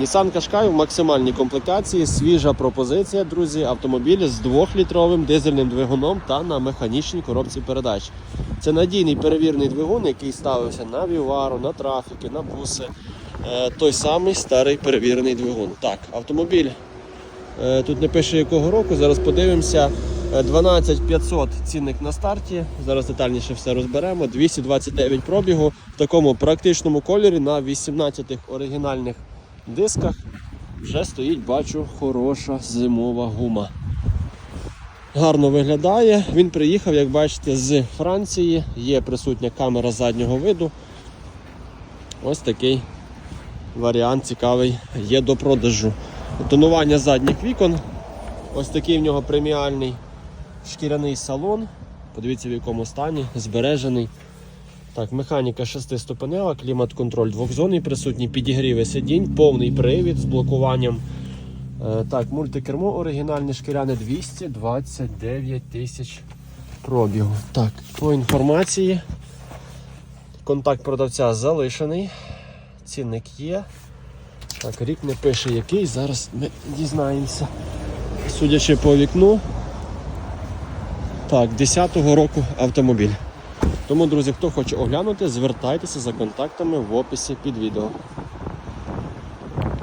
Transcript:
Nissan Qashqai в максимальній комплектації, свіжа пропозиція, друзі, автомобіль з 2-літровим дизельним двигуном та на механічній коробці передач. Це надійний перевірений двигун, який ставився на вівару, на трафіки, на буси. Е, той самий старий перевірений двигун. Так, автомобіль Е, Тут не пише якого року, зараз подивимося. Е, 12500 цінник на старті. Зараз детальніше все розберемо. 229 пробігу в такому практичному кольорі на 18 оригінальних дисках. Вже стоїть, бачу, хороша зимова гума. Гарно виглядає. Він приїхав, як бачите, з Франції. Є присутня камера заднього виду. Ось такий варіант цікавий є до продажу. Тонування задніх вікон. Ось такий в нього преміальний шкіряний салон. Подивіться в якому стані, збережений. Так, механіка 6-ступенева, клімат-контроль двохзонний присутній, підігріви сидінь, повний привід з блокуванням. Е, так, мультикермо оригінальне шкіряне 229 тисяч пробігу. Так, по інформації. Контакт продавця залишений. Цінник є. Так, рік не пише який, зараз ми дізнаємося. Судячи по вікну. Так, 10-го року автомобіль. Тому, друзі, хто хоче оглянути, звертайтеся за контактами в описі під відео.